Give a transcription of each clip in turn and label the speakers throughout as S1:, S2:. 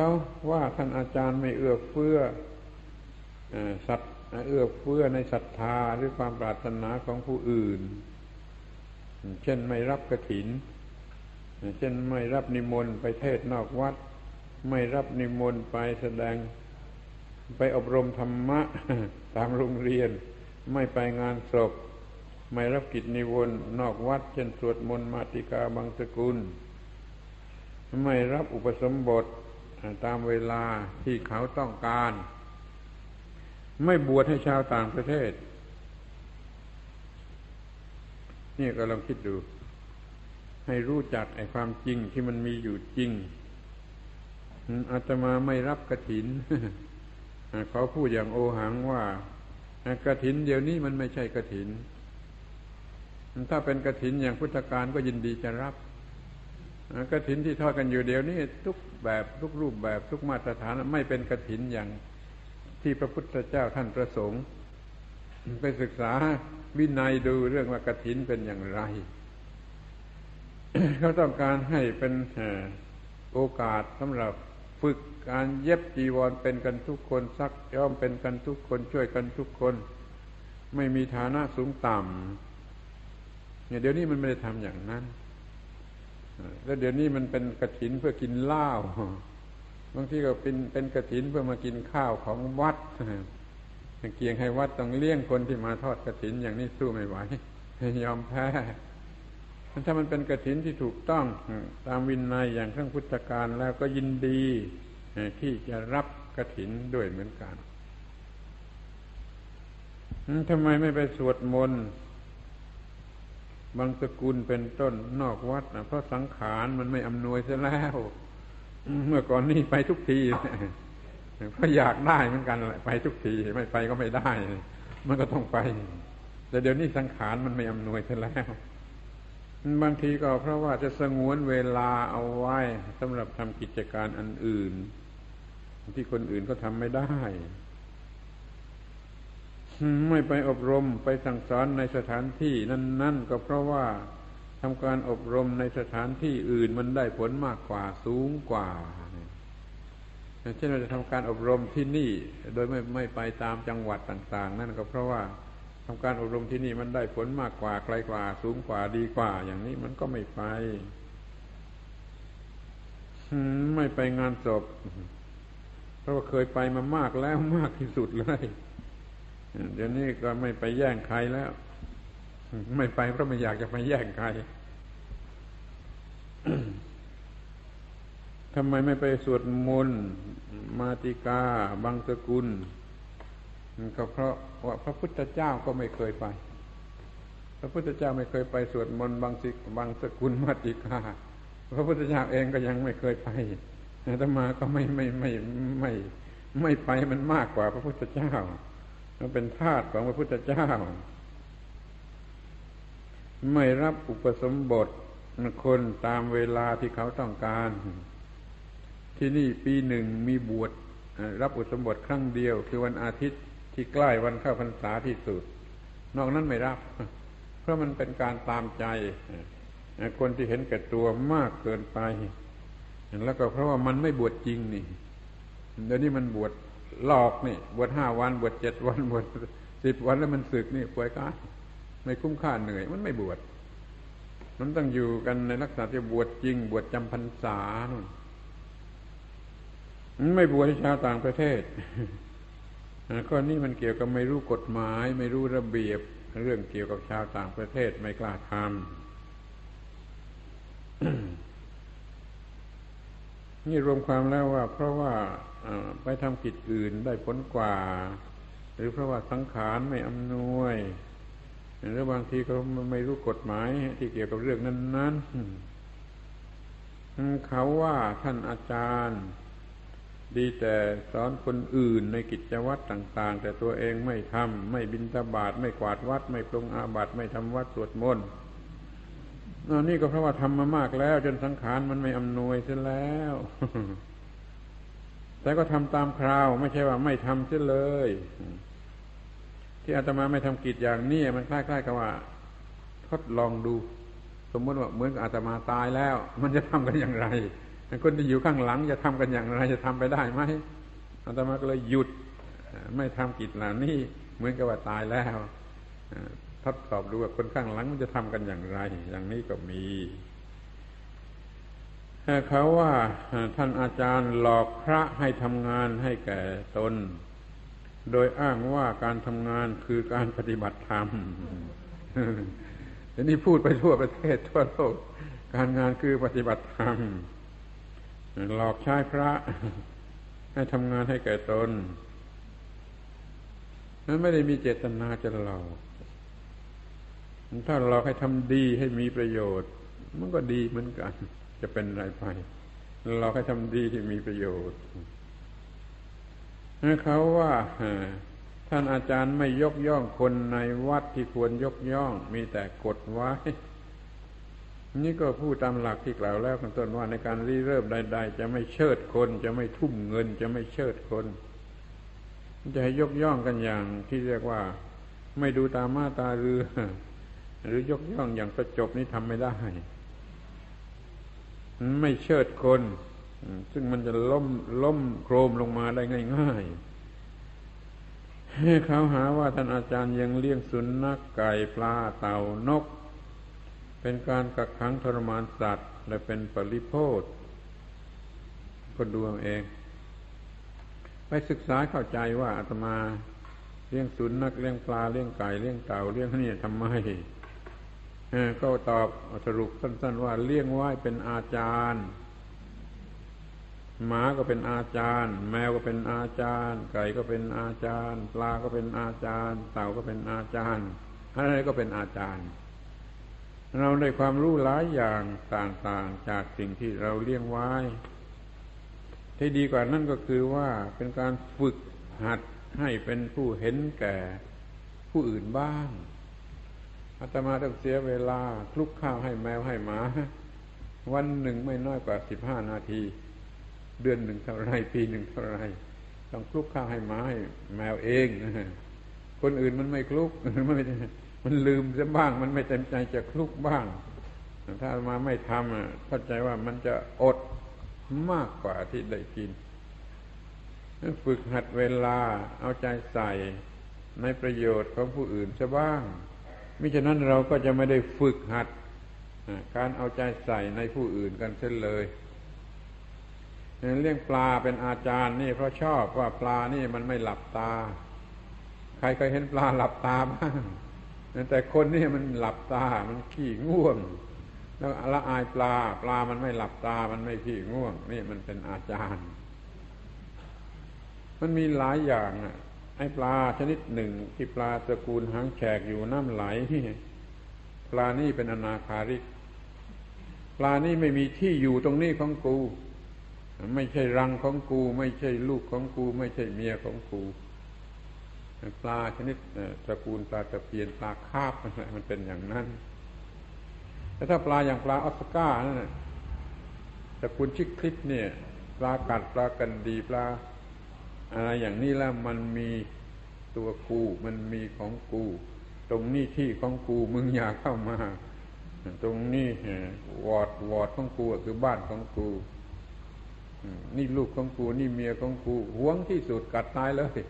S1: เขาว่าท่านอาจารย์ไม่เอื้อเฟื้อสัตเอื้อเฟื้อในศรัทธาหรือความปรารถนาของผู้อื่น เช่นไม่รับกระถิน เช่นไม่รับนิมนต์ไปเทศนอกวัด ไม่รับนิมนต์ไปแสดง ไปอบรมธรรมะตามโรงเรียน ไม่ไปงานศพ ไม่รับกิจนิวรณ์นอกวัด เช่นสวดมนต์มาติกาบางสกุล ไม่รับอุปสมบท ตามเวลาที่เขาต้องการ ไม่บวชให้ชาวต่างประเทศ นี่ก็ลองคิดดู ให้รู้จักไอ้ความจริงที่มันมีอยู่จริงอาตมาไม่รับกระถินเขาพูดอย่างโอหังว่ากระถินเดี๋ยวนี้มันไม่ใช่กระถิน ถ้าเป็นกระถินอย่างพุทธการก็ยินดีจะรับ กระถินที่ทอดกันอยู่เดี๋ยวนี้ทุกแบบทุกรูปแบบทุกมาตรฐานไม่เป็นกระถินอย่างที่พระพุทธเจ้าท่านประสงค์ไปศึกษาวินัยดูเรื่องว่ากระถินเป็นอย่างไร เขาต้องการให้เป็นโอกาสสำหรับฝึกการเย็บจีวรเป็นกันทุกคนซักย้อมเป็นกันทุกคนช่วยกันทุกคน ไม่มีฐานะสูงต่ำเนี่ยเดี๋ยวนี้มันไม่ได้ทำอย่างนั้น แล้วเดี๋ยวนี้มันเป็นกระถินเพื่อกินเหล้าบางทีก็เป็นเป็นกระถินเพื่อมากินข้าวของวัดเกียงให้วัดต้องเลี้ยงคนที่มาทอดกระถินอย่างนี้สู้ไม่ไหวยอมแพ้ถ้ามันเป็นกระถินที่ถูกต้อง ตามวินัยอย่างเครื่องพุทธการแล้วก็ยินดีที่จะรับกระถินด้วยเหมือนกันทำไมไม่ไปสวดมนต์ บางสกุลเป็นต้นนอกวัดนะเพราะสังขารมันไม่อำนวยเสียแล้ว เมื่อก่อนนี่ไปทุกทีเพราะอยากได้เหมือนกันไปทุกทีไม่ไปก็ไม่ได้ มันก็ต้องไป แต่เดี๋ยวนี้สังขารมันไม่อำนวยเสียแล้วบางทีก็เพราะว่าจะสงวนเวลาเอาไว้สำหรับทำกิจการอันอื่น ที่คนอื่นก็ทำไม่ได้ ไม่ไปอบรมไปสั่งสอนในสถานที่นั่น ๆ ก็เพราะว่าทำการอบรมในสถานที่อื่นมันได้ผลมากกว่าสูงกว่าเช่นเราจะทำการอบรมที่นี่ โดยไม่ไม่ไปตามจังหวัดต่าง ๆ นั่นก็เพราะว่าทำการอบรมที่นี่มันได้ผลมากกว่าไกลกว่า สูงกว่าดีกว่า อย่างนี้มันก็ไม่ไปไม่ไปงานศพเพราะว่าเคยไปมามากแล้วมากที่สุดเลย เดี๋ยวนี้ก็ไม่ไปแย่งใครแล้ว ไม่ไปเพราะไม่อยากจะไปแย่งใครทำไมไม่ไปสวดมนต์มาติกาบางสกุลก็เพราะว่าพระพุทธเจ้าก็ไม่เคยไป พระพุทธเจ้าไม่เคยไปสวดมนต์บางสิบางสกุลมาติกา พระพุทธเจ้าเองก็ยังไม่เคยไปแต่มาก็ไม่ไม่ไม่ไม่ไม่ไปมันมากกว่าพระพุทธเจ้า มันเป็นทาสของพระพุทธเจ้า ไม่รับอุปสมบทคนตามเวลาที่เขาต้องการ ที่นี่ปีหนึ่งมีบวชรับอุปสมบทครั้งเดียว คือวันอาทิตย์ที่ใกล้วันเข้าพรรษาที่สุด นอกนั้นไม่รับ เพราะมันเป็นการตามใจ คนที่เห็นแก่ตัวมากเกินไป แล้วก็เพราะว่ามันไม่บวชจริงนี่เดี๋ยวนี้มันบวช หลอกนี่บวชห้าวันบวชเจ็ดวันบวชสิบวันแล้วมันศึกนี่ป่วยกาไม่คุ้มค่าเหนื่อย มันไม่บวชมันต้องอยู่กันในลักษณะที่บวชจริง บวชจำพรรษานู่นมันไม่บวชชาวต่างประเทศข้อนี้มันเกี่ยวกับไม่รู้กฎหมาย ไม่รู้ระเบียบ เรื่องเกี่ยวกับชาวต่างประเทศไม่กล้าทำ นี่รวมความแล้วว่า เพราะว่าไปทำกิจอื่นได้ผลกว่า หรือเพราะว่าสังขารไม่อำนวยหรือบางทีเขาไม่รู้กฎหมายที่เกี่ยวกับเรื่องนั้นๆเขาว่าท่านอาจารย์ ดีแต่สอนคนอื่นในกิจวัตรต่าง ๆ แต่ตัวเองไม่ทำไม่บินตบาทไม่กวาดวัด ไม่ปรงอาบัติไม่ทำวัดสวดมนต์ นี่ก็เพราะว่าทำมามากแล้ว จนสังขารมันไม่อำนวยเสียแล้ว แต่ก็ทำตามคราว ไม่ใช่ว่าไม่ทำเสียเลย ที่อาตมาไม่ทำกิจอย่างนี้มันคล้ายๆกับว่า ทดลองดู สมมติว่าเหมือนกับอาตมาตายแล้ว มันจะทำกันอย่างไรคนที่อยู่ข้างหลังจะทำกันอย่างไร จะทำไปได้ไหมอาตมาก็เลยหยุด ไม่ทำกิจเหล่านี้เหมือนกับว่าตายแล้ว ทดสอบดูว่าคนข้างหลังมันจะทำกันอย่างไร อย่างนี้ก็มีเขาว่าท่านอาจารย์หลอกพระให้ทำงานให้แก่ตน โดยอ้างว่าการทำงานคือการปฏิบัติธรรมทีนี้พูดไปทั่วประเทศทั่วโลก การงานคือปฏิบัติธรรมหลอกใช้พระให้ทำงานให้แก่ตนนั้นไม่ได้มีเจตนาจะหลอก ถ้าหลอกให้ทำดีให้มีประโยชน์ มันก็ดีเหมือนกัน จะเป็นอะไรไปหลอกให้ทำดีที่มีประโยชน์เขาว่าท่านอาจารย์ไม่ยกย่องคนในวัดที่ควรยกย่อง มีแต่กดไว้ นี่ก็พูดตามหลักที่กล่าวแล้วข้างต้นว่าในการรีเริ่มใด ๆ จะไม่เชิดคน จะไม่ทุ่มเงิน จะไม่เชิดคน จะให้ยกย่องกันอย่างที่เรียกว่า ไม่ดูตามาตาเรือ หรือยกย่องอย่างประจบนี่ทำไม่ได้ ไม่เชิดคน ซึ่งมันจะล้มล้มโครมลงมาได้ง่ายๆเขาหาว่าท่านอาจารย์ยังเลี้ยงสุนัขไก่ปลาเต่านก เป็นการกักขังทรมานสัตว์ และเป็นปริโภทก็ดูเอาเอง ไปศึกษาเข้าใจว่าอาตมาเลี้ยงสุนัขเลี้ยงปลาเลี้ยงไก่เลี้ยงเต่าเลี้ยงนี่ทำไม ก็ตอบสรุปสั้น ๆ ว่าเลี้ยงไว้เป็นอาจารย์ หมาก็เป็นอาจารย์ แมวก็เป็นอาจารย์ ไก่ก็เป็นอาจารย์ ปลาก็เป็นอาจารย์ เต่าก็เป็นอาจารย์อะไรก็เป็นอาจารย์ เราได้ความรู้หลายอย่างต่างๆ จากสิ่งที่เราเลี้ยงไว้ ที่ดีกว่านั่นก็คือว่าเป็นการฝึกหัดให้เป็นผู้เห็นแก่ผู้อื่นบ้าง อาตมาต้องเสียเวลาคลุกข้าวให้แมวให้หมา วันหนึ่งไม่น้อยกว่าสิบห้านาที เดือนหนึ่งเท่าไรปีหนึ่งเท่าไรต้องคลุกข้าวให้หมาให้แมวเองคนอื่นมันไม่คลุกมันไม่มันลืมซะบ้าง มันไม่เต็มใจจะคลุกบ้าง ถ้ามาไม่ทำเข้าใจว่ามันจะอดมากกว่าที่ได้กินฝึกหัดเวลาเอาใจใส่ในประโยชน์ของผู้อื่นซะบ้าง มิฉะนั้นเราก็จะไม่ได้ฝึกหัดการเอาใจใส่ในผู้อื่นกันเช่นเลยเรื่องปลาเป็นอาจารย์นี่เพราะชอบว่าปลานี่มันไม่หลับตา ใครเคยเห็นปลาหลับตาบ้างแต่คนนี่มันหลับตา มันขี้ง่วง แล้วละอายปลา ปลามันไม่หลับตา มันไม่ขี้ง่วง นี่มันเป็นอาจารย์ มันมีหลายอย่างอะ ไอ้ปลาชนิดหนึ่งที่ปลาตระกูลหางแฉกอยู่น้ำไหลปลานี่เป็นอนาคาริก ปลานี่ไม่มีที่อยู่ตรงนี้ของกู ไม่ใช่รังของกู ไม่ใช่ลูกของกู ไม่ใช่เมียของกูปลาชนิดตระกูลปลาตะเพียนปลาคาบมันเป็นอย่างนั้นแต่ถ้าปลาอย่างปลาออสกานั่นแต่คุณชิคคลิปเนี่ย ปลากัดปลากันดีปลา อะไรอย่างนี้แล้วมันมีตัวกูมันมีของกู ตรงนี้ที่ของกูมึงอย่าเข้ามา ตรงนี้วอดวอดของกูคือบ้านของกูนี่ลูกของกูนี่เมียของกูหวงที่สุดกัดตายเลย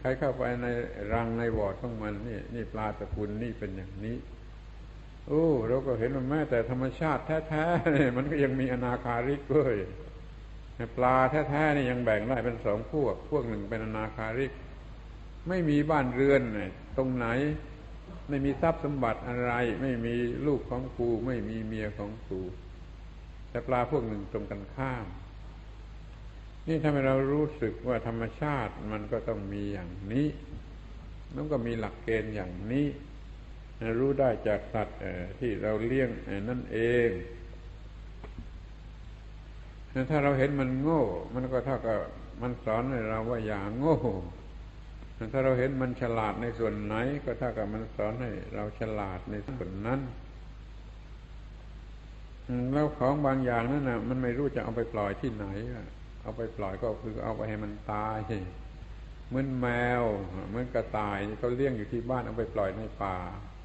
S1: ใครเข้าไปในรังในวอดของมันนี่นี่ปลาตะกุลนี่เป็นอย่างนี้ โอ้เราก็เห็นว่าแม้แต่ธรรมชาติแท้ๆมันก็ยังมีอนาคาริกด้วย ปลาแท้ๆนี่ยังแบ่งได้เป็นสองพวก พวกหนึ่งเป็นอนาคาริก ไม่มีบ้านเรือนตรงไหน ไม่มีทรัพย์สมบัติอะไร ไม่มีลูกของกู ไม่มีเมียของกูแต่ปลาพวกหนึ่งตรงกันข้าม นี่ทำให้เรารู้สึกว่าธรรมชาติมันก็ต้องมีอย่างนี้มันก็มีหลักเกณฑ์อย่างนี้ รู้ได้จากสัตว์ที่เราเลี้ยงนั่นเอง ถ้าเราเห็นมันโง่ มันก็เท่ากับมันสอนให้เราว่าอย่าโง่ ถ้าเราเห็นมันฉลาดในส่วนไหน ก็เท่ากับมันสอนให้เราฉลาดในส่วนนั้น แล้วของบางอย่างนั่นนะมันไม่รู้จะเอาไปปล่อยที่ไหน เอาไปปล่อยก็คือเอาไปให้มันตายเหมือนแมวเหมือนกระต่ายเขาเลี้ยงอยู่ที่บ้านเอาไปปล่อยในป่า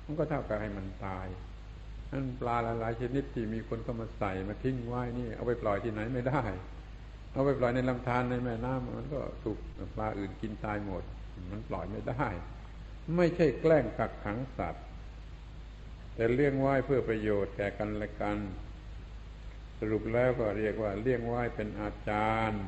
S1: มันก็เท่ากับให้มันตาย นั่นปลาหลายๆชนิดที่มีคนก็มาใส่มาทิ้งไว้นี่ เอาไปปล่อยที่ไหนไม่ได้ เอาไปปล่อยในลำธารในแม่น้ำมันก็ถูกปลาอื่นกินตายหมด มันปล่อยไม่ได้ ไม่ใช่แกล้งกักขังสัตว์ แต่เลี้ยงไว้เพื่อประโยชน์แก่กันและกัน สรุปแล้วก็เรียกว่าเลี้ยงไว้เป็นอาจารย์